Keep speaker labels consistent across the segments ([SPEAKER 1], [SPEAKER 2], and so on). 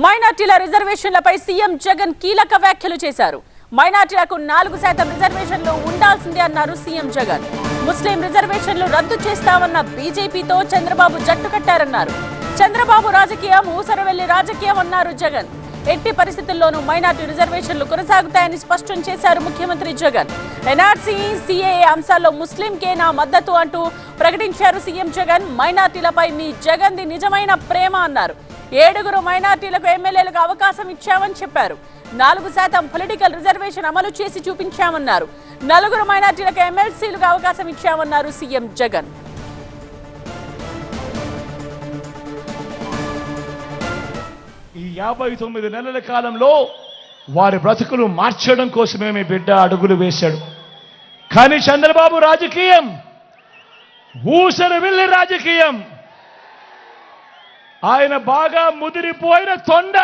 [SPEAKER 1] మైనార్టీల రిజర్వేషన్లపై సీఎం జగన్ కీలక వ్యాఖ్యలు చేశారు. మైనార్టీలకు నాలుగు శాతం రిజర్వేషన్లు ఉండాల్సిందే అన్నారు సీఎం జగన్. ముస్లిం రిజర్వేషన్లు రద్దు చేస్తామన్న బీజేపీతో చంద్రబాబు జట్టు కట్టారన్నారు. చంద్రబాబు రాజకీయం ఊసరవెల్లి రాజకీయం అన్నారు జగన్. ఎట్టి పరిస్థితుల్లోనూ మైనార్టీ రిజర్వేషన్లు కొనసాగుతాయని స్పష్టం చేశారు ముఖ్యమంత్రి జగన్. ఎన్ఆర్సీ సిఏఏ అంశాల్లో ముస్లింకే నా మద్దతు అంటూ ప్రకటించారు సీఎం జగన్. మైనార్టీలపై మీ జగన్ది నిజమైన ప్రేమ అన్నారు. ఏడుగురు మైనార్టీలకు ఎమ్మెల్యేలకు అవకాశం ఇచ్చామని చెప్పారు. నాలుగు శాతం పొలిటికల్ రిజర్వేషన్ అమలు చేసి చూపించామన్నారు. నలుగురు మైనార్టీలకు ఎమ్మెల్సీలకు అవకాశం ఇచ్చామన్నారు సీఎం జగన్.
[SPEAKER 2] ఈ యాభై తొమ్మిది నెలల కాలంలో వారి బ్రతుకులు మార్చడం కోసమే మీ బిడ్డ అడుగులు వేశాడు. కానీ చంద్రబాబు రాజకీయం ఊసరు వెళ్ళి రాజకీయం ఆయన బాగా ముదిరిపోయిన తొండ.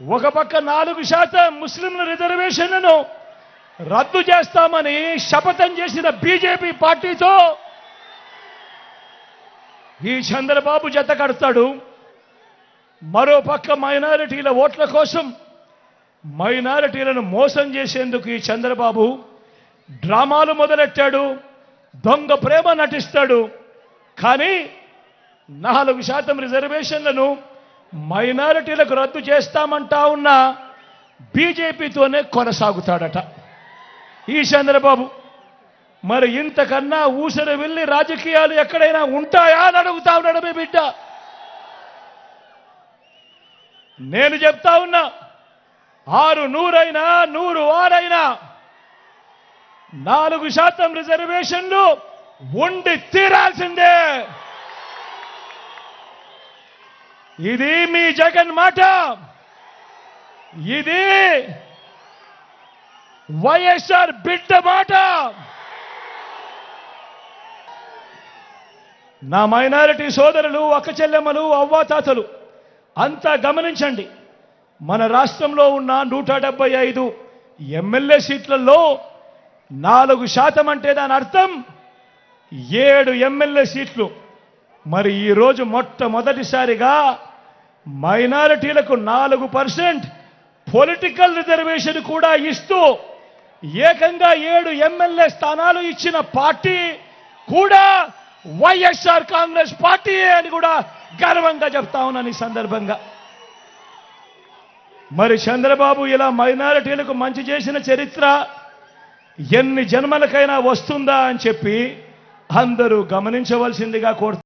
[SPEAKER 2] ఒక పక్క నాలుగు శాతం ముస్లింల రిజర్వేషన్లను రద్దు చేస్తామని శపథం చేసిన బీజేపీ పార్టీతో ఈ చంద్రబాబు జత కడతాడు. మరో పక్క మైనారిటీల ఓట్ల కోసం మైనారిటీలను మోసం చేసేందుకు ఈ చంద్రబాబు డ్రామాలు మొదలెట్టాడు దొంగ ప్రేమ నటిస్తాడు. కానీ నాలుగు శాతం రిజర్వేషన్లను మైనారిటీలకు రద్దు చేస్తామంటా ఉన్న బీజేపీతోనే కొనసాగుతాడట. ఈ చంద్రబాబు మరి ఇంతకన్నా ఊసరి వెళ్ళి రాజకీయాలు ఎక్కడైనా ఉంటాయా అని అడుగుతా ఉన్నాడు మీ బిడ్డ. నేను చెప్తా ఉన్నా ఆరు నూరైనా నూరు ఆరైనా నాలుగు శాతం రిజర్వేషన్లు ఉండి తీరాల్సిందే. ఇది మీ జగన్ మాట. ఇది వైఎస్ఆర్ బిడ్డ మాట. నా మైనారిటీ సోదరులు అక్క చెల్లెమ్మలు అవ్వాతాతలు అంతా గమనించండి. మన రాష్ట్రంలో ఉన్న నూట డెబ్బై ఐదు ఎమ్మెల్యే సీట్లలో నాలుగు శాతం అంటే దాని అర్థం ఏడు ఎమ్మెల్యే సీట్లు. మరి ఈరోజు మొట్టమొదటిసారిగా మైనారిటీలకు నాలుగు పర్సెంట్ పొలిటికల్ రిజర్వేషన్ కూడా ఇస్తూ ఏకంగా ఏడు ఎమ్మెల్యే స్థానాలు ఇచ్చిన పార్టీ కూడా వైఎస్ఆర్ కాంగ్రెస్ పార్టీ అని కూడా గర్వంగా చెప్తా ఉన్నాను ఈ సందర్భంగా. మరి చంద్రబాబు ఇలా మైనారిటీలకు మంచి చేసిన చరిత్ర ఎన్ని జన్మలకైనా వస్తుందా అని చెప్పి అందరూ గమనించవలసిందిగా కోరుతున్నారు